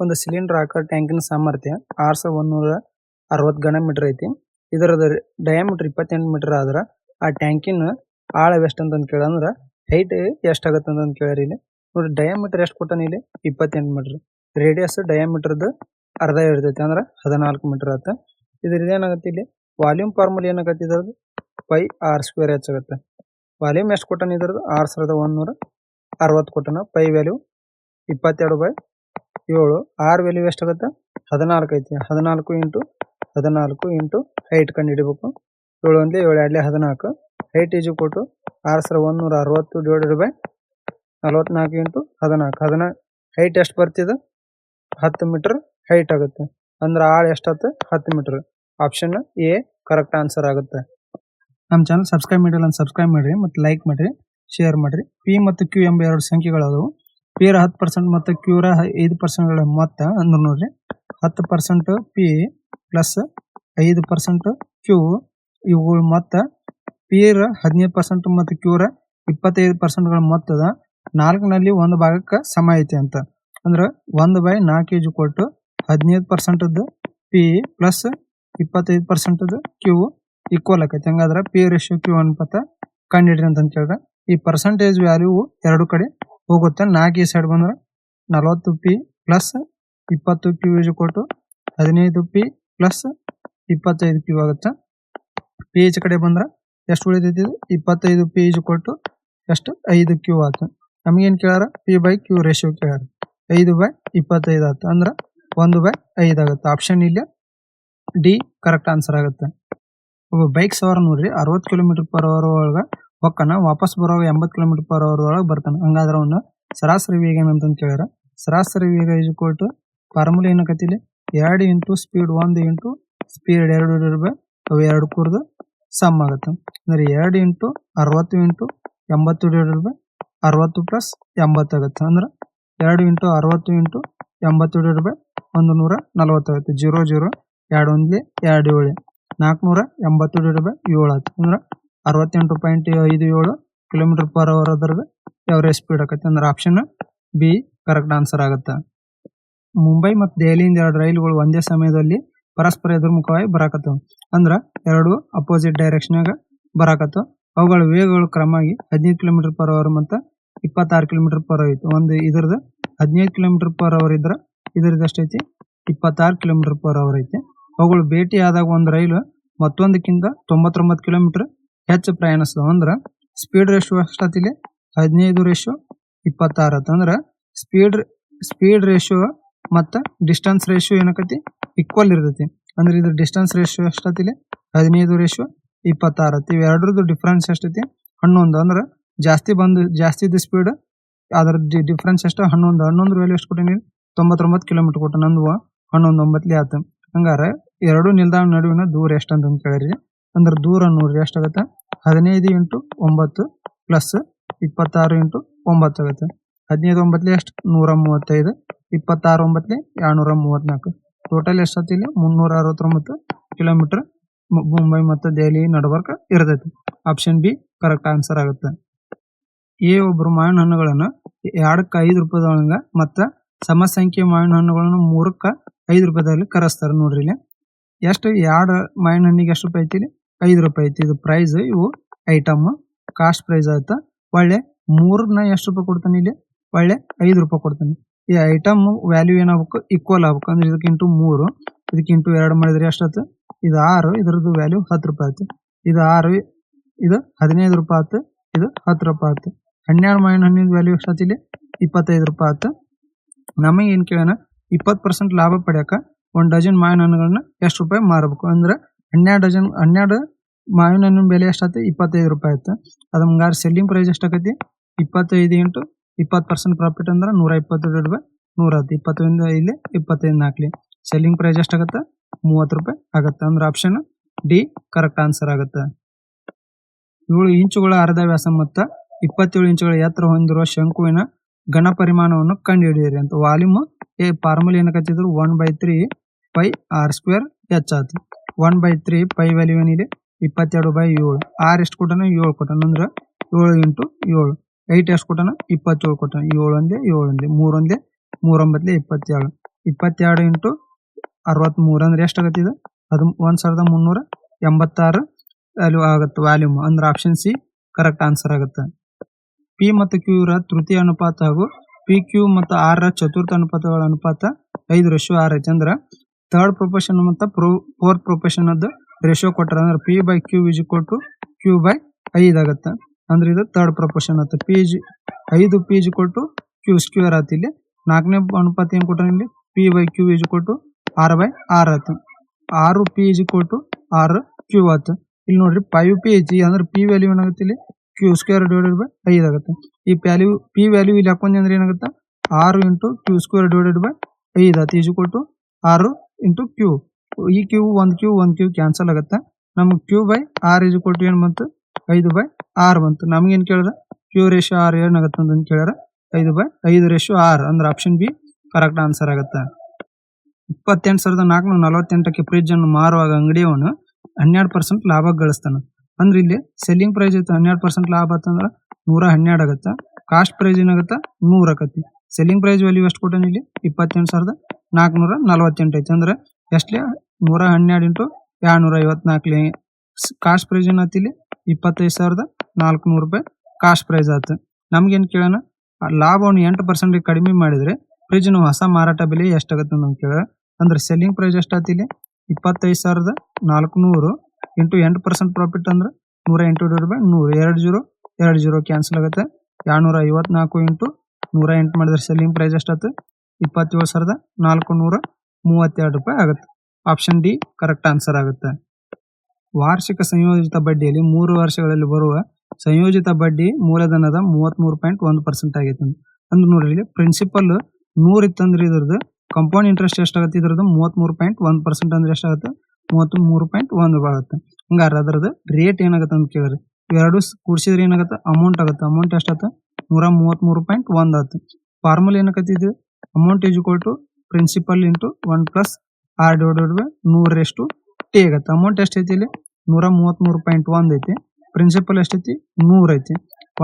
ಒಂದು ಸಿಲಿಂಡರ್ ಆಕಾರ ಟ್ಯಾಂಕಿನ ಸಾಮರ್ಥ್ಯ ಆರ್ ಸಾವಿರದ ಒಂದೂರ ಅರವತ್ತು ಘನ ಮೀಟರ್ ಐತಿ. ಇದರದ ಡಯಾಮೀಟರ್ ಇಪ್ಪತ್ತೆಂಟು ಮೀಟರ್ ಆದ್ರ ಆ ಟ್ಯಾಂಕಿನ ಆಳ ಎಷ್ಟು ಅಂತ ಕೇಳಂದ್ರ ಹೈಟ್ ಎಷ್ಟಾಗತ್ತೆ ಅಂತ ಕೇಳ್ಯಾರ ಇಲ್ಲಿ. ನೋಡಿ ಡಯಾಮೀಟರ್ ಎಷ್ಟು ಕೊಟ್ಟಾನ ಇಲ್ಲಿ? ಇಪ್ಪತ್ತೆಂಟು ಮೀಟರ್. ರೇಡಿಯಸ್ ಡಯಾಮೀಟರ್ದ ಅರ್ಧ ಇರ್ತೈತಿ ಅಂದ್ರ ಹದಿನಾಲ್ಕು ಮೀಟರ್ ಆತ. ಇದ್ರದ್ದು ಏನಾಗತ್ತೆ ಇಲ್ಲಿ? ವಾಲ್ಯೂಮ್ ಫಾರ್ಮುಲಾ ಏನಾಗತ್ತೆ ಇದ್ರದ್ದು ಪೈ ಆರ್ ಸ್ಕ್ವೇರ್ ಹೆಚ್ಚಾಗತ್ತೆ ವಾಲ್ಯೂಮ್ ಎಷ್ಟು ಕೊಟ್ಟಾನ ಇದ್ರದ್ದು ಆರ್ ಸಾವಿರದ ಒಂದೂರ ಅರವತ್ತು ಕೊಟ್ಟನ. ಪೈ ವ್ಯಾಲ್ಯೂ ಇಪ್ಪತ್ತೆರಡು ಬೈ ಏಳು, ಆರ್ ವ್ಯಾಲ್ಯೂ ಎಷ್ಟಾಗುತ್ತೆ ಹದಿನಾಲ್ಕು ಐತಿ. ಹದಿನಾಲ್ಕು ಇಂಟು ಹದಿನಾಲ್ಕು ಇಂಟು ಹೈಟ್ ಕಂಡು ಹಿಡಿಬೇಕು. ಏಳು ಒಂದೇ ಏಳು, ಎರಡಲೇ ಹದಿನಾಲ್ಕು. ಹೈಟ್ ಈಜು ಕೊಟ್ಟು ಆರು ಸಾವಿರದ ಒಂದೂರ ಅರವತ್ತು ಡಿವೈಡೆಡ್ ಬೈ ನಲವತ್ನಾಲ್ಕು ಇಂಟು ಹದಿನಾಲ್ಕು. ಹದಿನಾಲ್ಕು ಹೈಟ್ ಎಷ್ಟು ಬರ್ತಿದೆ? ಹತ್ತು ಮೀಟರ್ ಹೈಟ್ ಆಗುತ್ತೆ. ಅಂದ್ರೆ ಎಷ್ಟು ಎಷ್ಟಾಗುತ್ತೆ ಹತ್ತು meter option A correct answer ಆಗುತ್ತೆ. ನಮ್ಮ ಚಾನಲ್ ಸಬ್ಸ್ಕ್ರೈಬ್ ಮಾಡಿಲ್ಲ ಸಬ್ಸ್ಕ್ರೈಬ್ ಮಾಡಿರಿ, ಮತ್ತು ಲೈಕ್ ಮಾಡಿರಿ ಶೇರ್ ಮಾಡಿರಿ. ಪಿ ಮತ್ತು ಕ್ಯೂ ಎಂಬ ಎರಡು ಸಂಖ್ಯೆಗಳದವು. ಪಿ ರ ಹತ್ತು ಪರ್ಸೆಂಟ್ ಮತ್ತು ಕ್ಯೂರ ಐದು ಪರ್ಸೆಂಟ್ಗಳ ಮೊತ್ತ ಅಂದ್ರೆ ನೋಡ್ರಿ. ಹತ್ತು ಪರ್ಸೆಂಟ್ ಪಿ ಪ್ಲಸ್ ಐದು ಪರ್ಸೆಂಟ್ ಕ್ಯೂ ಇವುಗಳ ಮೊತ್ತ. ಪಿಯರ್ ಹದಿನೈದು ಪರ್ಸೆಂಟ್ ಮತ್ತು ಕ್ಯೂರ ಇಪ್ಪತ್ತೈದು ಪರ್ಸೆಂಟ್ಗಳ ಮೊತ್ತದ ನಾಲ್ಕನಲ್ಲಿ ಒಂದು ಭಾಗಕ್ಕೆ ಸಮ ಐತಿ ಅಂತ. ಅಂದ್ರೆ ಒಂದು ಬೈ ನಾಲ್ಕು ಕೆಜಿ ಕೊಟ್ಟು ಹದಿನೈದು ಪರ್ಸೆಂಟದ್ದು ಪಿ ಪ್ಲಸ್ ಇಪ್ಪತ್ತೈದು ಪರ್ಸೆಂಟದ್ದು ಕ್ಯೂ ಈಕ್ವಲ್ ಆಕೈತಿ. ಹಂಗಾದ್ರೆ ಪಿ ರೇಷಿಯೋ ಕ್ಯೂ ಕಂಡು ಕಂಡಿಡ್ರಿ ಅಂತ ಕೇಳಿದ್ರೆ ಈ ಪರ್ಸೆಂಟೇಜ್ ವ್ಯಾಲ್ಯೂ ಎರಡು ಕಡೆ ಹೋಗುತ್ತೆ. ನಾಲ್ಕು ಈ ಸೈಡ್ ಬಂದ್ರೆ ನಲವತ್ತು ಪಿ ಪ್ಲಸ್ ಇಪ್ಪತ್ತು ಕ್ಯೂ ಈಜು ಕೊಟ್ಟು ಹದಿನೈದು ಪಿ ಪ್ಲಸ್ ಇಪ್ಪತ್ತೈದು ಪಿ ಆಗುತ್ತೆ. ಪಿ ಎಚ್ ಕಡೆ ಬಂದ್ರೆ ಎಷ್ಟು ಉಳಿತೈತಿ? ಇದು? ಇಪ್ಪತ್ತೈದು ಪಿ ಯೂಜ್ ಕೊಟ್ಟು ಎಷ್ಟು? ಐದು ಕ್ಯೂ ಆಯ್ತು ನಮಗೇನ್ ಕೇಳಾರ ಪಿ ಬೈ ಕ್ಯೂ ರೇಷಿಯೋ ಕೇಳಾರ ಐದು ಬೈ ಇಪ್ಪತ್ತೈದು ಆಯ್ತು ಅಂದ್ರೆ ಒಂದು ಬೈ ಐದು ಆಗುತ್ತೆ. ಆಪ್ಷನ್ ಇಲ್ಲಿ ಡಿ ಕರೆಕ್ಟ್ ಆನ್ಸರ್ ಆಗುತ್ತೆ. ಒಬ್ಬ ಬೈಕ್ ಸವಾರ ನೋಡ್ರಿ ಅರವತ್ತು ಕಿಲೋಮೀಟರ್ ಪರ್ ಅವರ್ ಒಳಗ ಹೊಕ್ಕನ ವಾಪಸ್ ಬರೋ ಎಂಬತ್ತು ಕಿಲೋಮೀಟರ್ ಪರ್ ಅವರ್ ಒಳಗೆ ಬರ್ತಾನೆ. ಹಂಗಾದ್ರೆ ಅವನು ಸರಾಸರಿ ವೇಗ ಏನಂತ ಕೇಳ್ಯಾರ? ಸರಾಸರಿ ವೇಗ ಇಸ್ ಟು ಫಾರ್ಮುಲಾ ಏನಕತ್ತಿಲಿ ಎರಡು ಇಂಟು ಸ್ಪೀಡ್ ಒಂದು ಇಂಟು ಸ್ಪೀಡ್ ಎರಡು ಇರ್ಬೇಕು ಅವು ಎರಡು ಕೂರ್ದು ಸಮ್ ಆಗುತ್ತೆ. ಅಂದ್ರೆ ಎರಡು ಇಂಟು ಅರವತ್ತು ಇಂಟು ಎಂಬತ್ತು ಡಿವೈಡೆಡ್ ಬೈ ಅರವತ್ತು ಪ್ಲಸ್ ಎಂಬತ್ತು ಆಗುತ್ತೆ. ಅಂದ್ರೆ ಎರಡು ಇಂಟು ಅರವತ್ತು ಇಂಟು ಎಂಬತ್ತು ಡಿವೈಡೆಡ್ ಬೈ ಒಂದು ನೂರ ನಲವತ್ತು ಆಗುತ್ತೆ. ಜೀರೋ ಜೀರೋ, ಎರಡು ಒಂದ್ಲಿ ಎರಡು ಏಳು, ನಾಲ್ಕುನೂರ ಎಂಬತ್ತು ಡಿವೈಡೆಡ್ ಬೈ ಏಳು ಆಯ್ತು. ಅಂದ್ರೆ ಅರವತ್ತೆಂಟು ಪಾಯಿಂಟ್ ಐದು ಏಳು ಕಿಲೋಮೀಟರ್ ಪರ್ ಅವರ್ ಅದ್ರದ್ದು ಎವರೇಜ್ ಸ್ಪೀಡ್ ಆಕತಿ ಅಂದ್ರೆ ಆಪ್ಷನ್ ಬಿ ಕರೆಕ್ಟ್ ಆನ್ಸರ್ ಆಗುತ್ತೆ. ಮುಂಬೈ ಮತ್ತು ದೆಹಲಿಯಿಂದ ಎರಡು ರೈಲುಗಳು ಒಂದೇ ಸಮಯದಲ್ಲಿ ಪರಸ್ಪರ ಎದುರ್ಮುಖವಾಗಿ ಬರಾಕತ್ತವು. ಅಂದ್ರ ಎರಡು ಅಪೋಸಿಟ್ ಡೈರೆಕ್ಷನ್ಯಾಗ ಬರಾಕತ್ತವ. ಅವುಗಳ ವೇಗಗಳು ಕ್ರಮವಾಗಿ ಹದಿನೈದು ಕಿಲೋಮೀಟರ್ ಪರ್ ಅವರ್ ಮತ್ತು ಇಪ್ಪತ್ತಾರು ಕಿಲೋಮೀಟರ್ ಪರ್ ಐತಿ. ಒಂದು ಇದ್ರದ್ದು ಹದಿನೈದು ಕಿಲೋಮೀಟರ್ ಪರ್ ಅವರ್ ಇದ್ರ ಇದ್ರದ್ದು ಎಷ್ಟೈತಿ ಇಪ್ಪತ್ತಾರು ಕಿಲೋಮೀಟರ್ ಪರ್ ಅವರ್ ಐತಿ. ಅವುಗಳು ಭೇಟಿ ಆದಾಗ ಒಂದು ರೈಲು ಮತ್ತೊಂದಕ್ಕಿಂತ ತೊಂಬತ್ತೊಂಬತ್ತು ಕಿಲೋಮೀಟರ್ ಹೆಚ್ಚು ಪ್ರಯಾಣಿಸ್ತವ ಅಂದ್ರ ಸ್ಪೀಡ್ ರೇಷಿಯೋ ಎಷ್ಟತಿಲಿ ಹದಿನೈದು ರೇಶಿಯೋ ಇಪ್ಪತ್ತಾರು ಅಂದ್ರ ಸ್ಪೀಡ್ ಸ್ಪೀಡ್ ರೇಶಿಯೋ ಮತ್ತ ಡಿಸ್ಟೆನ್ಸ್ ರೇಶಿಯೋ ಏನಕತಿ? ಈಕ್ವಲ್ ಇರ್ತೈತಿ. ಅಂದ್ರೆ ಇದ್ರ ಡಿಸ್ಟನ್ಸ್ ರೇಷಿಯೋ ಎಷ್ಟತಿಲಿ ಹದಿನೈದು ರೇಷಿಯೋ ಇಪ್ಪತ್ತಾರು ಇವೆರಡರದ್ದು ಡಿಫ್ರೆನ್ಸ್ ಎಷ್ಟೈತಿ ಹನ್ನೊಂದು. ಅಂದ್ರ ಜಾಸ್ತಿ ಬಂದು, ಜಾಸ್ತಿ ಇದ್ದ ಸ್ಪೀಡ್ ಅದರ ಡಿಫ್ರೆನ್ಸ್ ಎಷ್ಟು? ಹನ್ನೊಂದು. ಹನ್ನೊಂದು ವ್ಯಾಲ್ಯೂ ಎಷ್ಟು ಕೊಟ್ಟಿನಿ? ತೊಂಬತ್ತೊಂಬತ್ತು ಕಿಲೋಮೀಟರ್ ಕೊಟ್ಟ. ನಂದು ಹನ್ನೊಂದು ಒಂಬತ್ತಲಿ ಆತ. ಹಂಗಾರ ಎರಡು ನಿಲ್ದಾಣ ನಡುವಿನ ದೂರ ಎಷ್ಟಂತ ಕೇಳಿರಿ. ಅಂದ್ರೆ ದೂರ ನೋಡ್ರಿ ಎಷ್ಟಾಗತ್ತೆ ಹದಿನೈದು ಇಂಟು ಒಂಬತ್ತು ಪ್ಲಸ್ ಇಪ್ಪತ್ತಾರು ಇಂಟು ಒಂಬತ್ತು ಆಗುತ್ತೆ. ಹದಿನೈದು ಒಂಬತ್ಲಿ ಎಷ್ಟು? ನೂರ ಮೂವತ್ತೈದು. ಇಪ್ಪತ್ತಾರು ಒಂಬತ್ಲಿ ಎರಡ್ನೂರ ಮೂವತ್ನಾಲ್ಕು. ಟೋಟಲ್ ಎಷ್ಟೊತ್ತಿಲ್ಲ ಮುನ್ನೂರ ಅರವತ್ತೊಂಬತ್ತು ಕಿಲೋಮೀಟರ್ ಮುಂಬೈ ಮತ್ತು ದೆಹಲಿ ನಡುವರ್ಕ ಇರತೈತಿ. ಆಪ್ಷನ್ ಬಿ ಕರೆಕ್ಟ್ ಆನ್ಸರ್ ಆಗುತ್ತೆ. ಈ ಒಬ್ರು ಮಾವಿನ ಹಣ್ಣುಗಳನ್ನು ಎರಡಕ್ಕೆ ಐದು ರೂಪಾಯಿದೊಳಗ ಮತ್ತು ಸಮ ಸಂಖ್ಯೆ ಮಾವಿನ ಹಣ್ಣುಗಳನ್ನು ಮೂರಕ್ಕ ಐದು ರೂಪಾಯಿದಲ್ಲಿ ಕರೆಸ್ತಾರೆ ನೋಡ್ರಿ ಇಲ್ಲಿ. ಎಷ್ಟು? ಎರಡು ಮಾವಿನ ಹಣ್ಣಿಗೆ ಎಷ್ಟು ರೂಪಾಯಿ ಐತಿ ಇಲ್ಲಿ? ಐದು ರೂಪಾಯಿ ಐತಿ. ಇದು ಪ್ರೈಸ್ ಇವು ಐಟಮ್ ಕಾಸ್ಟ್ ಪ್ರೈಸ್ ಆಯ್ತ? ಒಳ್ಳೆ ಮೂರನ್ನ ಎಷ್ಟು ರೂಪಾಯಿ ಕೊಡ್ತಾನೆ ಇಲ್ಲಿ? ಒಳ್ಳೆ ಐದು ರೂಪಾಯಿ ಕೊಡ್ತಾನೆ. ಈ ಐಟಮ್ ವ್ಯಾಲ್ಯೂ ಏನಾಗಬೇಕು? ಈಕ್ವಲ್ ಆಗ್ಬೇಕು. ಅಂದ್ರೆ ಇದಕ್ಕಿಂಟು ಮೂರು ಇದಕ್ಕಿಂಟು ಎರಡು ಮಾಡಿದ್ರೆ ಎಷ್ಟಾಯ್ತು? ಇದು ಆರು, ಇದ್ರದ್ದು ವ್ಯಾಲ್ಯೂ ಹತ್ತು ರೂಪಾಯಿ ಆಯ್ತು. ಇದು ಆರು, ಇದು ಹದಿನೈದು ರೂಪಾಯಿ ಆಯ್ತು. ಇದು ಹತ್ತು ರೂಪಾಯಿ ಆಯ್ತು. ಹನ್ನೆರಡು ಮಾವಿನ ಹಣ್ಣಿನ ವ್ಯಾಲ್ಯೂ ಎಷ್ಟು ಇಲ್ಲಿ? ಇಪ್ಪತ್ತೈದು ರೂಪಾಯಿ ಆಯ್ತು. ನಮಗೆ ಏನ್ ಕೇಳೋಣ? ಇಪ್ಪತ್ತು ಪರ್ಸೆಂಟ್ ಲಾಭ ಪಡ್ಯಾಕ ಒಂದು ಡಜನ್ ಮಾವಿನ ಹಣ್ಣುಗಳನ್ನ ಎಷ್ಟು ರೂಪಾಯಿ ಮಾರಬೇಕು? ಅಂದ್ರೆ ಹನ್ನೆರಡು ಡಜನ್ ಹನ್ನೆರಡು ಮಾವಿನ ಹಣ್ಣಿನ ಬೆಲೆ ಎಷ್ಟಾಯ್ತು ಇಪ್ಪತ್ತೈದು ರೂಪಾಯಿ ಆಯ್ತು. ಅದು ಮುಂಗಾರು ಸೆಲ್ಲಿಂಗ್ ಪ್ರೈಸ್ ಎಷ್ಟಾಕತಿ? ಇಪ್ಪತ್ತೈದು ಇಂಟು ಇಪ್ಪತ್ತು ಪರ್ಸೆಂಟ್ ಪ್ರಾಫಿಟ್ ಅಂದ್ರೆ ನೂರ ಇಪ್ಪತ್ತೈದು ರೂಪಾಯಿ ನೂರ ಹತ್ತು ಇಪ್ಪತ್ತೊಂದು ಇಲ್ಲಿ ಇಪ್ಪತ್ತೈದು ನಾಲ್ಕಲಿ ಸೆಲ್ಲಿಂಗ್ ಪ್ರೈಸ್ ಎಷ್ಟಾಗತ್ತೆ? ಮೂವತ್ತು ರೂಪಾಯಿ ಆಗುತ್ತೆ. ಅಂದ್ರೆ ಆಪ್ಷನ್ ಡಿ ಕರೆಕ್ಟ್ ಆನ್ಸರ್ ಆಗುತ್ತೆ. ಏಳು ಇಂಚುಗಳ ಅರ್ಧ ವ್ಯಾಸ ಮತ್ತು ಇಪ್ಪತ್ತೇಳು ಇಂಚುಗಳ ಎತ್ತರ ಹೊಂದಿರುವ ಶಂಕುವಿನ ಘನ ಪರಿಮಾಣವನ್ನು ಕಂಡುಹಿಡಿಯಿರಿ ಅಂತ. ವಾಲ್ಯೂಮ್ ಏ formula ಏನಕತ್ತಿದ್ರು one by three pi R square H ಆತು one by three pi value ಏನಿದೆ? ಇಪ್ಪತ್ತೆರಡು ಬೈ ಏಳು. ಆರ್ ಎಷ್ಟು ಕೊಟ್ಟನ ಏಳು ಕೊಟ್ಟನ. ಅಂದ್ರೆ ಏಳು ಇಂಟು ಏಳು. ಏಟ್ ಎಷ್ಟು ಕೊಟ್ಟನ ಇಪ್ಪತ್ತೇಳು ಕೊಟ್ಟನ. ಏಳು ಒಂದೇ ಏಳು ಒಂದೇ ಮೂರೊಂದೇ ಮೂರೊಂಬತ್ತಲೆ ಇಪ್ಪತ್ತೇಳು. ಇಪ್ಪತ್ತೆರಡು ಇಂಟು ಅರವತ್ಮೂರು ಅಂದ್ರೆ ಎಷ್ಟು ಆಗತ್ತೆ ಇದು? ಅದು ಒಂದು ಸಾವಿರದ ಮುನ್ನೂರ ಎಂಬತ್ತಾರು ವ್ಯಾಲ್ಯೂ ಆಗುತ್ತೆ ವ್ಯಾಲ್ಯೂಮ್ ಅಂದ್ರೆ ಆಪ್ಷನ್ ಸಿ ಕರೆಕ್ಟ್ ಆನ್ಸರ್ ಆಗುತ್ತೆ. ಪಿ ಮತ್ತು ಕ್ಯೂ ರ ತೃತೀಯ ಅನುಪಾತ ಹಾಗೂ ಪಿ ಕ್ಯೂ ಮತ್ತು ಆರ್ ರ ಚತುರ್ಥ ಅನುಪಾತಗಳ ಅನುಪಾತ ಐದು ರೇಷೋ ಆರ್ ಐತೆ. ಅಂದ್ರೆ ಥರ್ಡ್ ಪ್ರೊಫೆಷನ್ ಮತ್ತು ಪ್ರೊ ಫೋರ್ತ್ ಪ್ರೊಫೆಷನ್ ಅದ ರೇಷೋ ಕೊಟ್ಟಾರ ಅಂದ್ರೆ P by Q is equal to Q by ಐದು ಆಗುತ್ತೆ. ಅಂದ್ರೆ ಇದು ಥರ್ಡ್ ಪ್ರಪೋರ್ಷನ್ ಆಗುತ್ತೆ ಪಿ ಇಸ್ ಐದು ಪಿ ಇಸ್ ಕೊಟ್ಟು ಟು ಕ್ಯೂ ಸ್ಕ್ವೇರ್ ಆತು ಇಲ್ಲಿ. ನಾಲ್ಕನೇ ಅನುಪಾತ ಏನು ಕೊಟ್ಟಾರ ಇಲ್ಲಿ P by Q is equal to R by R ಆಯ್ತು. ಆರು ಪಿ ಇಸ್ ಕೊಟ್ಟು ಟು ಆರ್ ಕ್ಯೂ ಆತು ಇಲ್ಲಿ ನೋಡ್ರಿ ಫೈವ್ ಪಿ ಐತಿ ಅಂದ್ರೆ ಪಿ ವ್ಯಾಲ್ಯೂ ಏನಾಗುತ್ತೆ ಇಲ್ಲಿ? ಕ್ಯೂ ಸ್ಕ್ವೇರ್ ಡಿವೈಡೆಡ್ ಬೈ ಐದು ಆಗುತ್ತೆ. ಈ ವ್ಯಾಲ್ಯೂ ಪಿ ವ್ಯಾಲ್ಯೂ ಇಲ್ಲಿ ಹಾಕೊಂಡಿ ಅಂದ್ರೆ ಏನಾಗುತ್ತೆ? ಆರು into Q square divided by ಐದು ಆತು ಈಸ್ ಇಕ್ವಲ್ ಟು ಆರು ಇಂಟು ಕ್ಯೂ ಈ ಕ್ಯೂ ಒಂದ್ ಕ್ಯೂ ಒಂದ್ ಕ್ಯೂ ಕ್ಯಾನ್ಸಲ್ ಆಗುತ್ತೆ. ನಮ್ಗೆ ಕ್ಯೂ ಬೈ ಆರ್ ಇಸ್ ಕೊಟ್ಟು ಏನ್ ಬಂತು? ಐದು ಬೈ ಆರ್ ಬಂತು. ನಮಗೇನ್ ಕೇಳಿದ್ರೆ ಕ್ಯೂ ರೇಷೋ ಆರ್ ಏನಾಗುತ್ತೆ ಅಂತ ಕೇಳಿದ್ರೆ ಐದು ಬೈ ಐದು ರೇಷೋ ಆರ್ ಅಂದ್ರೆ ಆಪ್ಷನ್ ಬಿ ಕರೆಕ್ಟ್ ಆನ್ಸರ್ ಆಗುತ್ತೆ. ಇಪ್ಪತ್ತೆಂಟು ಸಾವಿರದ ನಾಲ್ಕುನೂರ ನಲವತ್ತೆಂಟಕ್ಕೆ ಫ್ರಿಜ್ ಅನ್ನು ಮಾರುವಾಗ ಅಂಗಡಿಯವನು ಹನ್ನೆರಡು ಪರ್ಸೆಂಟ್ ಲಾಭ ಗಳಿಸ್ತಾನೆ. ಅಂದ್ರೆ ಇಲ್ಲಿ ಸೆಲ್ಲಿಂಗ್ ಪ್ರೈಸ್ ಇತ್ತು ಹನ್ನೆರಡು ಪರ್ಸೆಂಟ್ ಲಾಭ ಆತಂದ್ರೆ ನೂರ ಹನ್ನೆರಡು ಆಗುತ್ತೆ. ಕಾಸ್ಟ್ ಪ್ರೈಸ್ ಏನಾಗುತ್ತೆ ನೂರ ಆಕತಿ ಸೆಲ್ಲಿಂಗ್ ಪ್ರೈಸ್ ವ್ಯಾಲ್ಯೂ ಎಷ್ಟು ಕೊಟ್ಟಾನ ಇಲ್ಲಿ? ಇಪ್ಪತ್ತೆಂಟು ಸಾವಿರದ ನಾಲ್ಕುನೂರ ನಲವತ್ತೆಂಟು ಐತೆ. ಅಂದ್ರೆ ಎಷ್ಟಲೇ ನೂರ ಹನ್ನೆರಡು ಇಂಟು ಎರಡ್ನೂರ ಐವತ್ನಾಲ್ಕು ಕಾಸ್ಟ್ ಪ್ರೈಸ್ ಏನಾಯ್ತು ಇಲ್ಲಿ? ಇಪ್ಪತ್ತೈದು ಸಾವಿರದ ನಾಲ್ಕುನೂರು ರೂಪಾಯಿ ಕಾಸ್ಟ್ ಪ್ರೈಸ್ ಆಯ್ತು. ನಮ್ಗೇನು ಕೇಳೋಣ? ಆ ಲಾಭವನ್ನು ಎಂಟು ಪರ್ಸೆಂಟ್ ಕಡಿಮೆ ಮಾಡಿದ್ರೆ ನಾವು ಹೊಸ ಮಾರಾಟ ಬೆಲೆ ಎಷ್ಟಾಗುತ್ತೆ ಅಂತ ಕೇಳೋ ಅಂದ್ರೆ ಸೆಲ್ಲಿಂಗ್ ಪ್ರೈಸ್ ಎಷ್ಟು ಇಲ್ಲಿ? ಇಪ್ಪತ್ತೈದು ಸಾವಿರದ ನಾಲ್ಕುನೂರು ಇಂಟು ಎಂಟು ಪರ್ಸೆಂಟ್ ಪ್ರಾಫಿಟ್ ಅಂದ್ರೆ ನೂರ ಎಂಟು ರೂಪಾಯಿ ನೂರು, ಎರಡು ಜೀರೋ ಎರಡು ಜೀರೋ ಕ್ಯಾನ್ಸಲ್ ಆಗುತ್ತೆ. ಎರಡ್ನೂರ ಐವತ್ನಾಲ್ಕು ಇಂಟು ನೂರ ಎಂಟು ಮಾಡಿದ್ರೆ ಸೆಲ್ಲಿಂಗ್ ಪ್ರೈಸ್ ಎಷ್ಟಾಯ್ತು? ಇಪ್ಪತ್ತೇಳು ಸಾವಿರದ ನಾಲ್ಕು ನೂರ ಮೂವತ್ತೆರಡು ರೂಪಾಯಿ ಆಗುತ್ತೆ. ಆಪ್ಷನ್ ಡಿ ಕರೆಕ್ಟ್ ಆನ್ಸರ್ ಆಗುತ್ತೆ. ವಾರ್ಷಿಕ ಸಂಯೋಜಿತ ಬಡ್ಡಿಯಲ್ಲಿ ಮೂರು ವರ್ಷಗಳಲ್ಲಿ ಬರುವ ಸಂಯೋಜಿತ ಬಡ್ಡಿ ಮೂಲಧನದ ಮೂವತ್ಮೂರು ಪಾಯಿಂಟ್ ಒಂದು ಪರ್ಸೆಂಟ್ ಆಗೈತೆ ಅಂದ್ರೆ ನೋಡ್ರಿ, ಇಲ್ಲಿ ಪ್ರಿನ್ಸಿಪಲ್ ನೂರ್ ಇತ್ತಂದ್ರೆ ಇದ್ರದ್ದು ಕಂಪೌಂಡ್ ಇಂಟ್ರೆಸ್ಟ್ ಎಷ್ಟಾಗುತ್ತೆ ಇದ್ರದ್ದು ಮೂವತ್ಮೂರು ಪಾಯಿಂಟ್ ಒಂದು ಪರ್ಸೆಂಟ್ ಅಂದ್ರೆ ಎಷ್ಟಾಗುತ್ತೆ ಮೂವತ್ತ್ ಮೂರು ಪಾಯಿಂಟ್ ಒಂದು ಆಗುತ್ತೆ. ಹಂಗಾರೆ ಅದರದ್ದು ರೇಟ್ ಏನಾಗುತ್ತೆ ಅಂತ ಕೇಳಿರಿ ಇವೆರಡು ಕೂಡಿಸಿದ್ರೆ ಏನಾಗುತ್ತೆ? ಅಮೌಂಟ್ ಆಗುತ್ತೆ. ಅಮೌಂಟ್ ಎಷ್ಟಾಗುತ್ತೆ ನೂರ ಮೂವತ್ಮೂರು ಪಾಯಿಂಟ್ ಒಂದು ಆಯ್ತು ಫಾರ್ಮುಲಾ ಇದು amount is equal to principal into one plus R divided by ನೂರಷ್ಟು T ಆಗತ್ತೆ. ಅಮೌಂಟ್ ಎಷ್ಟೈತಿ ಇಲ್ಲಿ? ನೂರ ಮೂವತ್ಮೂರು ಪಾಯಿಂಟ್ ಒಂದ್ ಐತಿ. ಪ್ರಿನ್ಸಿಪಲ್ ಎಷ್ಟೈತಿ ನೂರು ಐತಿ.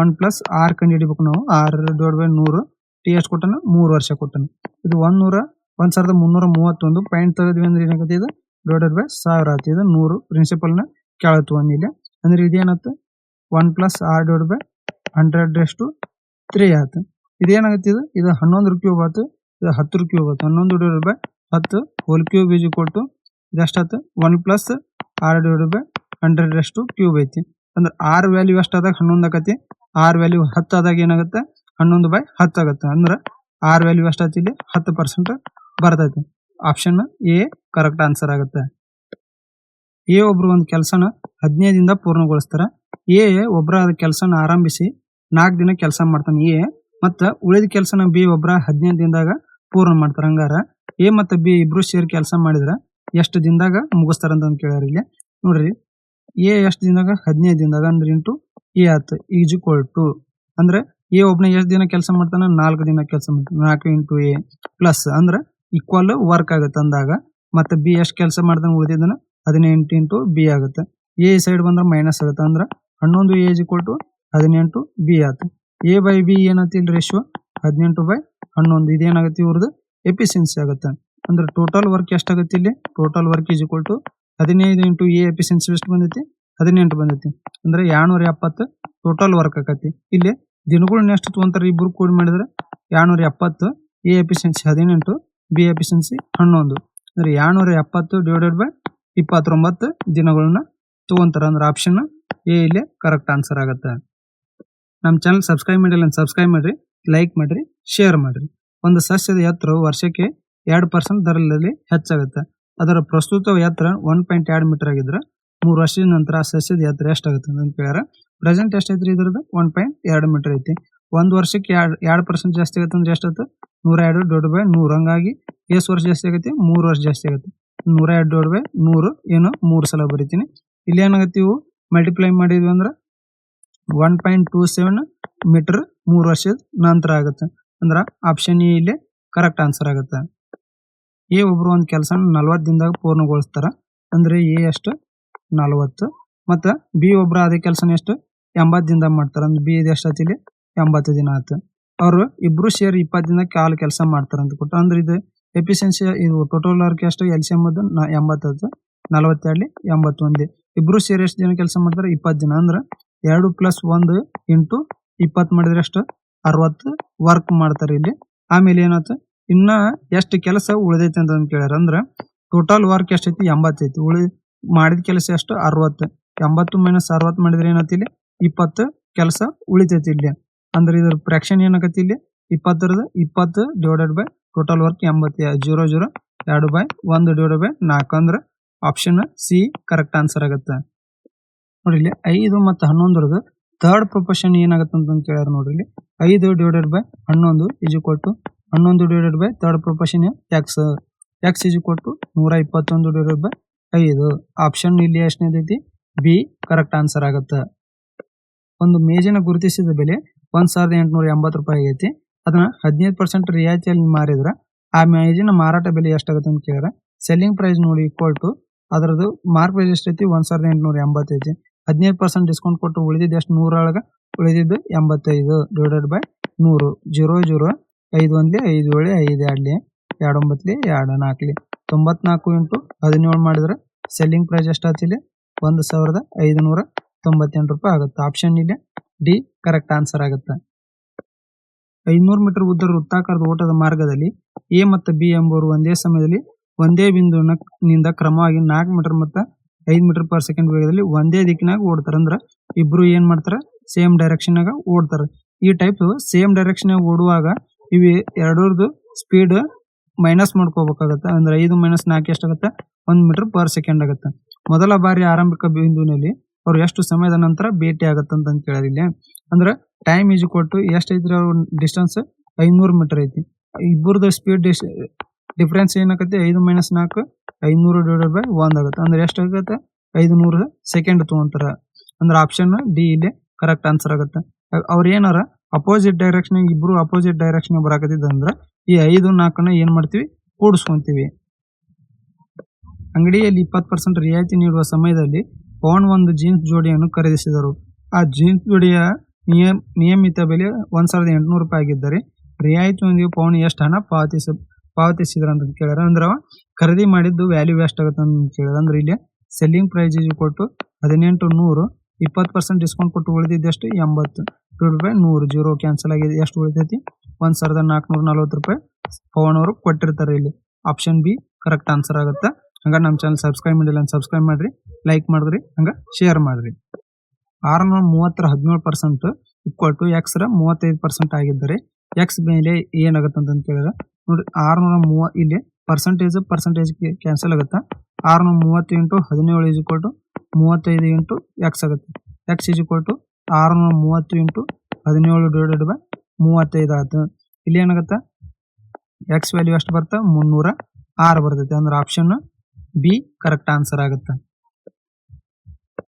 ಒನ್ ಪ್ಲಸ್ ಆರ್ ಕಂಡು ಹಿಡಿಬೇಕು ನಾವು. ಆರ್ ಡಿವೈಡ್ ಬೈ ನೂರು ಟಿ ಎಷ್ಟು ಕೊಟ್ಟನ? ಮೂರು ವರ್ಷ ಕೊಟ್ಟನ. ಇದು ಒಂದ್ ನೂರ, ಒಂದ್ ಸಾವಿರದ ಮುನ್ನೂರ ಮೂವತ್ತೊಂದು ಪಾಯಿಂಟ್ ತೆಗೆದ್ವಿ ಅಂದ್ರೆ ಏನಾಗುತ್ತೆ ಇದು? ಡಿವೈಡೆಡ್ ಬೈ ಸಾವಿರ ಆಯ್ತು. ಇದು ನೂರು ಪ್ರಿನ್ಸಿಪಲ್ನ ಕೆಳತ್ತು ಇಲ್ಲಿ ಅಂದ್ರೆ ಇದೇನತ್ತು? One plus R divide by hundred ಎಷ್ಟು ತ್ರೀ ಆಯ್ತು. ಇದೇನಾಗುತ್ತೆ ಇದು? ಇದು ಹನ್ನೊಂದು ರೂಪಾಯಿ ಹೋಗುತ್ತೆ ಹತ್ತು ರೂಪಾಯಿ ಆಯ್ತು ಹನ್ನೊಂದು ಡಿವೈಡ್ ಬೈ ಹತ್ತು ಹೋಲ್ ಕ್ಯೂಬ್ ಈಜ್ ಕೊಟ್ಟು ಇದೆಷ್ಟಾಯ್ತು one plus R divide by hundred ಅಷ್ಟು ಕ್ಯೂಬ್ ಐತಿ. ಅಂದ್ರೆ ಆರ್ ವ್ಯಾಲ್ಯೂ ಎಷ್ಟಾದಾಗ ಹನ್ನೊಂದು ಆಕತಿ? ಆರ್ ವ್ಯಾಲ್ಯೂ ಹತ್ತು ಆದಾಗ ಏನಾಗುತ್ತೆ? ಹನ್ನೊಂದು ಬೈ ಹತ್ತು ಆಗುತ್ತೆ. ಅಂದ್ರೆ ಆರ್ ವ್ಯಾಲ್ಯೂ ಎಷ್ಟಾಯ್ತು ಇಲ್ಲಿ? ಹತ್ತು ಪರ್ಸೆಂಟ್ ಬರ್ತೈತಿ. ಆಪ್ಷನ್ ಎ ಕರೆಕ್ಟ್ ಆನ್ಸರ್ ಆಗುತ್ತೆ. ಎ ಒಬ್ರು ಒಂದು ಕೆಲಸನ ಹದಿನೈದಿಂದ ಪೂರ್ಣಗೊಳಿಸ್ತಾರ. ಎ ಒಬ್ಬರ ಕೆಲಸನ ಆರಂಭಿಸಿ ನಾಲ್ಕು ದಿನ ಕೆಲಸ ಮಾಡ್ತಾನೆ. ಎ ಮತ್ತ ಉಳಿದ ಕೆಲಸನ ಬಿ ಒಬ್ರ ಹದಿನೈದು ದಿನದಾಗ ಪೂರ್ಣ ಮಾಡ್ತಾರ ಹಂಗಾರ. ಎ ಮತ್ತು ಬಿ ಇಬ್ರು ಸೇರಿ ಕೆಲಸ ಮಾಡಿದ್ರ ಎಷ್ಟು ದಿನದಾಗ ಮುಗಿಸ್ತಾರ ಅಂತ ಕೇಳ್ಯಾರ ಇಲ್ಲಿ. ನೋಡ್ರಿ, ಎ ಎಷ್ಟು ದಿನದಾಗ? ಹದಿನೈದು ದಿನದಾಗ ಅಂದ್ರೆ ಇಂಟು ಎ ಆತು ಈಜ್ ಈಕ್ವಲ್ ಟು. ಅಂದ್ರೆ ಎ ಒಬ್ನ ಎಷ್ಟು ದಿನ ಕೆಲಸ ಮಾಡ್ತಾನ? ನಾಲ್ಕು ದಿನ ಕೆಲಸ ಮಾಡ್ತಾನೆ ನಾಲ್ಕು ಇಂಟು ಎ ಪ್ಲಸ್. ಅಂದ್ರೆ ಈಕ್ವಲ್ ವರ್ಕ್ ಆಗುತ್ತೆ ಅಂದಾಗ ಮತ್ತೆ ಬಿ ಎಷ್ಟು ಕೆಲಸ ಮಾಡ್ತಾನೆ ಉಳಿದಿದ್ದನ ಹದಿನೆಂಟು ಇಂಟು ಬಿ ಆಗುತ್ತೆ. ಎ ಸೈಡ್ ಬಂದ್ರೆ ಮೈನಸ್ ಆಗುತ್ತೆ. ಅಂದ್ರೆ ಹನ್ನೊಂದು ಎ ಈಕ್ವಲ್ ಟು ಹದಿನೆಂಟು ಬಿ ಆತು. ಎ ಬೈ ಬಿ ಏನಂತ ಇಲ್ಲಿ ರೇಷಿಯೋ ಹದಿನೆಂಟು ಬೈ ಹನ್ನೊಂದು. ಇದೇನಾಗುತ್ತೆ ಇವ್ರದ್ದು ಎಫಿಷಿಯನ್ಸಿ ಆಗುತ್ತೆ. ಅಂದ್ರೆ ಟೋಟಲ್ ವರ್ಕ್ ಎಷ್ಟಾಗುತ್ತೆ ಇಲ್ಲಿ? Total work is equal to ಹದಿನೈದು ಇಂಟು ಎ ಎಫಿಷಿಯನ್ಸಿ ಎಷ್ಟು ಬಂದೈತಿ? ಹದಿನೆಂಟು ಬಂದೈತಿ. ಅಂದ್ರೆ ಎರಡ್ನೂರ ಎಪ್ಪತ್ತು ಟೋಟಲ್ ವರ್ಕ್ ಆಕತಿ ಇಲ್ಲಿ ದಿನಗಳನ್ನ ಎಷ್ಟು ತಗೊಂತಾರೆ ಇಬ್ರು ಕೂಡಿ ಮಾಡಿದ್ರೆ ಎರಡ್ನೂರ ಎಪ್ಪತ್ತು ಎ ಎಫಿಷಿಯನ್ಸಿ ಹದಿನೆಂಟು ಬಿ ಎಫಿಷಿಯನ್ಸಿ ಹನ್ನೊಂದು. ಅಂದ್ರೆ ಎರಡ್ನೂರ ಎಪ್ಪತ್ತು ಡಿವೈಡೆಡ್ ಬೈ ಇಪ್ಪತ್ತೊಂಬತ್ತು ದಿನಗಳನ್ನ ತಗೊಂತಾರ. ಅಂದ್ರೆ ಆಪ್ಷನ್ ಎ ಇಲ್ಲಿ ಕರೆಕ್ಟ್ ಆನ್ಸರ್ ಆಗುತ್ತೆ. ನಮ್ಮ ಚಾನಲ್ ಸಬ್ಸ್ಕ್ರೈಬ್ ಮಾಡಿಲ್ಲ ಸಬ್ಸ್ಕ್ರೈಬ್ ಮಾಡ್ರಿ. ಲೈಕ್ ಮಾಡ್ರಿ ಶೇರ್ ಮಾಡ್ರಿ. ಒಂದು ಸಸ್ಯದ ಎತ್ತರ ವರ್ಷಕ್ಕೆ ಎರಡು ಪರ್ಸೆಂಟ್ ದರದಲ್ಲಿ ಹೆಚ್ಚಾಗುತ್ತೆ. ಅದರ ಪ್ರಸ್ತುತ ಎತ್ತರ ಒನ್ ಪಾಯಿಂಟ್ ಎರಡು ಮೀಟರ್ ಆಗಿದ್ರೆ ಮೂರು ವರ್ಷದ ನಂತರ ಆ ಸಸ್ಯದ ಎತ್ತರ ಎಷ್ಟಾಗುತ್ತೆ ಅಂತ ಕೇಳ್ಯಾರ. ಪ್ರೆಸೆಂಟ್ ಎಷ್ಟೈತ್ರಿ ಇದ್ರದ್ದು? ಒನ್ ಪಾಯಿಂಟ್ ಎರಡು ಮೀಟರ್ ಐತಿ. ಒಂದು ವರ್ಷಕ್ಕೆ ಎರಡು ಎರಡು ಪರ್ಸೆಂಟ್ ಜಾಸ್ತಿ ಆಗುತ್ತೆ ಅಂದ್ರೆ ಎಷ್ಟಾಯ್ತು? ನೂರ ಎರಡು ದೊಡ್ಡ ಬೈ ನೂರು. ಹಂಗಾಗಿ ಎಷ್ಟು ವರ್ಷ ಜಾಸ್ತಿ ಆಗುತ್ತೆ, ಮೂರು ವರ್ಷ ಜಾಸ್ತಿ ಆಗುತ್ತೆ. ನೂರ ಎರಡು ದೊಡ್ಡ ಬೈ ನೂರು ಏನು ಮೂರು ಸಲ ಬರಿತೀನಿ. ಇಲ್ಲಿ ಏನಾಗುತ್ತೆ ಇವು? ಮಲ್ಟಿಪ್ಲೈ ಮಾಡಿದ್ವಿ ಅಂದ್ರೆ one point two seven meter ಮೂರು ವರ್ಷದ ನಂತರ ಆಗುತ್ತೆ. ಅಂದ್ರೆ ಆಪ್ಷನ್ ಎ ಇಲ್ಲಿ ಕರೆಕ್ಟ್ ಆನ್ಸರ್ ಆಗುತ್ತೆ. ಎ ಒಬ್ರು ಒಂದು ಕೆಲಸ ನಲವತ್ತು ದಿನದಾಗ ಪೂರ್ಣಗೊಳಿಸ್ತಾರ. ಅಂದ್ರೆ ಎ ಎಷ್ಟು ನಲವತ್ತು. ಮತ್ತೆ ಬಿ ಒಬ್ರು ಅದೇ ಕೆಲಸನ ಎಷ್ಟು ಎಂಬತ್ತು ದಿನದಾಗ ಮಾಡ್ತಾರ. ಅಂದ್ರೆ ಬಿ ಇದು ಎಷ್ಟು ಇಲ್ಲಿ? ಎಂಬತ್ತು ದಿನ ಆಯ್ತು. ಅವರು ಇಬ್ರು ಸೇರಿ ಇಪ್ಪತ್ತು ದಿನ ಕಾಲು ಕೆಲಸ ಮಾಡ್ತಾರ ಅಂತ ಕೊಟ್ಟು ಅಂದ್ರೆ ಇದು ಎಫಿಷಿಯನ್ಸಿ ಇದು ಟೋಟಲ್ ವರ್ಕ್ ಎಷ್ಟು? ಎಲ್ ಸಿ ಎಂಬುದು ಎಂಬತ್ತು ನಲವತ್ತೆರಡು, ಎಂಬತ್ತೊಂದು. ಇಬ್ರು ಸೇರಿ ಎಷ್ಟು ದಿನ ಕೆಲಸ ಮಾಡ್ತಾರೆ? ಇಪ್ಪತ್ತು ದಿನ. ಅಂದ್ರೆ ಎರಡು ಪ್ಲಸ್ ಒಂದು ಇಂಟು ಇಪ್ಪತ್ತು ಮಾಡಿದ್ರೆ ಎಷ್ಟು ಅರವತ್ತು ವರ್ಕ್ ಮಾಡ್ತಾರೆ ಇಲ್ಲಿ. ಆಮೇಲೆ ಏನಾಯ್ತು ಇನ್ನ ಎಷ್ಟು ಕೆಲಸ ಉಳಿದೈತೆ ಅಂತ ಕೇಳ್ಯಾರ. ಅಂದ್ರೆ ಟೋಟಲ್ ವರ್ಕ್ ಎಷ್ಟೈತಿ? ಎಂಬತ್ತೈತಿ ಉಳಿ ಮಾಡಿದ ಕೆಲಸ ಎಷ್ಟು? ಅರವತ್ತು. ಎಂಬತ್ತು ಮೈನಸ್ ಅರವತ್ತು ಮಾಡಿದ್ರೆ ಏನಾಯ್ತು ಇಲ್ಲಿ? ಇಪ್ಪತ್ತು ಕೆಲಸ ಉಳಿತೈತಿ ಇಲ್ಲಿ. ಅಂದ್ರೆ ಇದ್ರ ಫ್ರಾಕ್ಷನ್ ಏನಾಗತ್ತೆ ಇಲ್ಲಿ? ಇಪ್ಪತ್ತರದ ಇಪ್ಪತ್ತು ಡಿವೈಡೆಡ್ ಬೈ ಟೋಟಲ್ ವರ್ಕ್ ಎಂಬತ್ತು ಜೀರೋ ಜೀರೋ ಎರಡು ಬೈ ಒಂದು ಡಿವೈಡ್ ಬೈ ನಾಲ್ಕು. ಅಂದ್ರೆ ಆಪ್ಷನ್ ಸಿ ಕರೆಕ್ಟ್ ಆನ್ಸರ್ ಆಗುತ್ತೆ. ನೋಡಿ ಇಲ್ಲಿ ಐದು ಮತ್ತು ಹನ್ನೊಂದರದು ಥರ್ಡ್ ಪ್ರೊಪೋರ್ಷನ್ ಏನಾಗುತ್ತೆ ಅಂತ ಕೇಳ್ಯಾರ ನೋಡ್ರಿ ಇಲ್ಲಿ. ಐದು ಡಿವೈಡೆಡ್ ಬೈ ಹನ್ನೊಂದು ಇಜು ಕೊಟ್ಟು ಹನ್ನೊಂದು divided by third proportion X X is ಕೊಟ್ಟು ನೂರ ಇಪ್ಪತ್ತೊಂದು ಡಿವೈಡೆಡ್ ಬೈ ಐದು. ಆಪ್ಷನ್ ಇಲ್ಲಿ ಎಷ್ಟನೇದೈತಿ ಬಿ ಕರೆಕ್ಟ್ ಆನ್ಸರ್ ಆಗುತ್ತೆ. ಒಂದು ಮೇಜಿನ ಗುರುತಿಸಿದ ಬೆಲೆ ಒಂದ್ ಸಾವಿರದ ಎಂಟುನೂರ ಎಂಬತ್ತು ರೂಪಾಯಿ ಆಗೈತಿ. ಅದನ್ನ ಹದಿನೈದು ಪರ್ಸೆಂಟ್ ರಿಯಾಯಿತಿಯಲ್ಲಿ ಮಾರಿದ್ರೆ ಆ ಮೇಜಿನ ಮಾರಾಟ ಬೆಲೆ ಎಷ್ಟಾಗುತ್ತೆ ಅಂತ ಕೇಳಿದ್ರೆ ಸೆಲ್ಲಿಂಗ್ ಪ್ರೈಸ್ ನೋಡಿ ಈಕ್ವಲ್ ಟು ಅದರದ್ದು ಮಾರ್ಕ್ ಪ್ರೈಸ್ ಎಷ್ಟೈತಿ ಒಂದು ಸಾವಿರದ ಎಂಟುನೂರ ಎಂಬತ್ತೈತಿ ಹದಿನೈದು ಪರ್ಸೆಂಟ್ ಡಿಸ್ಕೌಂಟ್ ಕೊಟ್ಟು ಉಳಿದಿದ್ದು ಎಷ್ಟು? ನೂರೊಳಗೆ ಉಳಿದಿದ್ದು ಎಂಬತ್ತೈದು ಡಿವೈಡೆಡ್ ಬೈ ನೂರು. ಜೀರೋ ಜೀರೋ, ಐದು ಒಂದ್ಲಿ ಐದು ಏಳು, ಐದು ಎರಡ್ಲಿ ಎರಡು ಒಂಬತ್ಲಿ ಎರಡು ನಾಲ್ಕಲಿ ತೊಂಬತ್ನಾಲ್ಕು ಇಂಟು ಹದಿನೇಳು ಮಾಡಿದ್ರೆ ಸೆಲ್ಲಿಂಗ್ ಪ್ರೈಸ್ ಎಷ್ಟಾಗ್ತಿಲ್ಲಿ ಒಂದು ಸಾವಿರದ ಐದುನೂರ ತೊಂಬತ್ತೆಂಟು ರೂಪಾಯಿ ಆಗುತ್ತೆ. ಆಪ್ಷನ್ ಇಲ್ಲಿ ಡಿ ಕರೆಕ್ಟ್ ಆನ್ಸರ್ ಆಗುತ್ತೆ. ಐನೂರು ಮೀಟರ್ ಉದ್ದ ವೃತ್ತಾಕಾರದ ಓಟದ ಮಾರ್ಗದಲ್ಲಿ ಎ ಮತ್ತು ಬಿ ಎಂಬುವರು ಒಂದೇ ಸಮಯದಲ್ಲಿ ಒಂದೇ ಬಿಂದುವಿನ ನಿಂದ ಕ್ರಮವಾಗಿ ನಾಲ್ಕು ಮೀಟರ್ ಮತ್ತು ಐದು ಮೀಟರ್ ಪರ್ ಸೆಕೆಂಡ್ ವೇಗದಲ್ಲಿ ಒಂದೇ ದಿಕ್ಕಿನಾಗ ಓಡ್ತಾರ. ಅಂದ್ರ ಇಬ್ರು ಏನ್ ಮಾಡ್ತಾರ? ಸೇಮ್ ಡೈರೆಕ್ಷನ್ ಆಗ ಓಡ್ತಾರ. ಈ ಟೈಪ್ ಸೇಮ್ ಡೈರೆಕ್ಷನ್ ಓಡುವಾಗ ಇವು ಎರಡರದು ಸ್ಪೀಡ್ ಮೈನಸ್ ಮಾಡ್ಕೋಬೇಕಾಗತ್ತೆ. ಅಂದ್ರೆ ಐದು ಮೈನಸ್ ನಾಲ್ಕು ಎಷ್ಟಾಗತ್ತೆ ಒಂದ್ ಮೀಟರ್ ಪರ್ ಸೆಕೆಂಡ್ ಆಗುತ್ತೆ. ಮೊದಲ ಬಾರಿ ಆರಂಭಿಕ ಬಿಂದುವಿನಲ್ಲಿ ಅವ್ರು ಎಷ್ಟು ಸಮಯದ ನಂತರ ಭೇಟಿ ಆಗತ್ತೆ ಅಂತ ಕೇಳಿದ್ರೆ ಇಲ್ಲಿ. ಅಂದ್ರೆ ಟೈಮ್ ಈಜು ಕೊಟ್ಟು ಎಷ್ಟೈತ್ರಿ ಅವ್ರ ಡಿಸ್ಟೆನ್ಸ್ ಐನೂರು ಮೀಟರ್ ಐತಿ. ಇಬ್ಬರದು ಸ್ಪೀಡ್ ಡಿಫ್ರೆನ್ಸ್ ಏನಾಗತ್ತೆ? ಐದು ಮೈನಸ್ ನಾಲ್ಕು, ಐದುನೂರು ಡಿವೈಡೆಡ್ ಬೈ ಒಂದ್ ಆಗುತ್ತೆ. ಅಂದ್ರೆ ಎಷ್ಟಾಗತ್ತೆ? ಐದು ನೂರು ಸೆಕೆಂಡ್ ತಗೊಂತಾರ. ಅಂದ್ರೆ ಆಪ್ಷನ್ ಡಿ ಇಲ್ಲಿ ಕರೆಕ್ಟ್ ಆನ್ಸರ್ ಆಗುತ್ತೆ. ಅವ್ರ ಏನಾರ ಅಪೋಸಿಟ್ ಡೈರೆಕ್ಷನ್ ಇಬ್ರು ಅಪೋಸಿಟ್ ಡೈರೆಕ್ಷನ್ ಬರಾಕತ್ತಿದ್ದ ಅಂದ್ರೆ ಈ ಐದು, ನಾಲ್ಕನ್ನ ಏನ್ ಮಾಡ್ತೀವಿ? ಕೂಡಿಸ್ಕೊಂತೀವಿ. ಅಂಗಡಿಯಲ್ಲಿ ಇಪ್ಪತ್ತು ಪರ್ಸೆಂಟ್ ರಿಯಾಯಿತಿ ನೀಡುವ ಸಮಯದಲ್ಲಿ ಪೌಂಡ್ ಒಂದು ಜೀನ್ಸ್ ಜೋಡಿಯನ್ನು ಖರೀದಿಸಿದರು. ಆ ಜೀನ್ಸ್ ಜೋಡಿಯ ನಿಯಮ, ನಿಯಮಿತ ಬೆಲೆ ಒಂದ್ ಸಾವಿರದ ಎಂಟುನೂರು ರೂಪಾಯಿ ಆಗಿದ್ದರೆ ರಿಯಾಯಿತಿಯೊಂದಿಗೆ ಪೌಂಡ್ ಎಷ್ಟು ಹಣ ಪಾವತಿಸ ಪಾವತಿಸಿದ್ರ ಅಂತ ಕೇಳ್ಯಾರ ಅಂದ್ರೆ ಖರೀದಿ ಮಾಡಿದ್ದು ವ್ಯಾಲ್ಯೂ ಎಷ್ಟಾಗುತ್ತೆ ಅಂತ ಕೇಳಿದ್ರೆ. ಅಂದ್ರೆ ಇಲ್ಲಿ ಸೆಲ್ಲಿಂಗ್ ಪ್ರೈಸ್ ಕೊಟ್ಟು ಹದಿನೆಂಟು ನೂರು, ಇಪ್ಪತ್ತು ಪರ್ಸೆಂಟ್ ಡಿಸ್ಕೌಂಟ್ ಕೊಟ್ಟು ಉಳಿದಿದ್ದೆಷ್ಟು ಎಂಬತ್ತು. ಟು ರೂಪಾಯಿ ನೂರು. ಜೀರೋ ಕ್ಯಾನ್ಸಲ್ ಆಗಿದೆ. ಎಷ್ಟು ಉಳಿತೈತಿ? ಒಂದ್ ಸಾವಿರದ ನಾಲ್ಕುನೂರ ನಲ್ವತ್ತು ರೂಪಾಯಿ ಪವನ್ ಅವರು ಕೊಟ್ಟಿರ್ತಾರೆ ಇಲ್ಲಿ. ಆಪ್ಷನ್ ಬಿ ಕರೆಕ್ಟ್ ಆನ್ಸರ್ ಆಗುತ್ತೆ. ಹಂಗ ನಮ್ಮ ಚಾನಲ್ ಸಬ್ಸ್ಕ್ರೈಬ್ ಮಾಡಿಲ್ಲ ಸಬ್ಸ್ಕ್ರೈಬ್ ಮಾಡ್ರಿ ಲೈಕ್ ಮಾಡಿದ್ರಿ ಹಂಗ ಶೇರ್ ಮಾಡ್ರಿ. ಆರ್ನೂರ ಮೂವತ್ತರ ಹದಿನೇಳು ಪರ್ಸೆಂಟ್ ಇಕ್ವಲ್ ಟು ಎಕ್ಸ್ ರ ಮೂವತ್ತೈದು ಪರ್ಸೆಂಟ್ ಆಗಿದ್ದರೆ ಎಕ್ಸ್ ಮೇಲೆ ಏನಾಗುತ್ತೆ ಅಂತ ಕೇಳಿದ್ರೆ ನೋಡ್ರಿ ಆರ್ನೂರ ಮೂವ ಇಲ್ಲಿ ಪರ್ಸೆಂಟೇಜ್ ಪರ್ಸೆಂಟೇಜ್ ಕ್ಯಾನ್ಸಲ್ ಆಗುತ್ತೆ. ಆರ್ನೂರ ಮೂವತ್ತು ಇಂಟು ಹದಿನೇಳು ಇಕ್ವಲ್ ಟು ಮೂವತ್ತೈದು ಇಂಟು ಎಕ್ಸ್ ಆಗುತ್ತೆ. ಎಕ್ಸ್ ಈಜ್ ಟು ಆರ್ನೂರ ಮೂವತ್ತು ಇಂಟು ಹದಿನೇಳು ಡಿವೈಡೆಡ್ ಬೈ ಮೂವತ್ತೈದು ಆಯ್ತು ಇಲ್ಲಿ ಏನಾಗುತ್ತೆ? ಎಕ್ಸ್ ವ್ಯಾಲ್ಯೂ ಎಷ್ಟು ಬರುತ್ತೆ? ಮುನ್ನೂರ ಆರು ಬರ್ತೈತೆ. ಅಂದ್ರೆ ಆಪ್ಷನ್ ಬಿ ಕರೆಕ್ಟ್ ಆನ್ಸರ್ ಆಗುತ್ತೆ.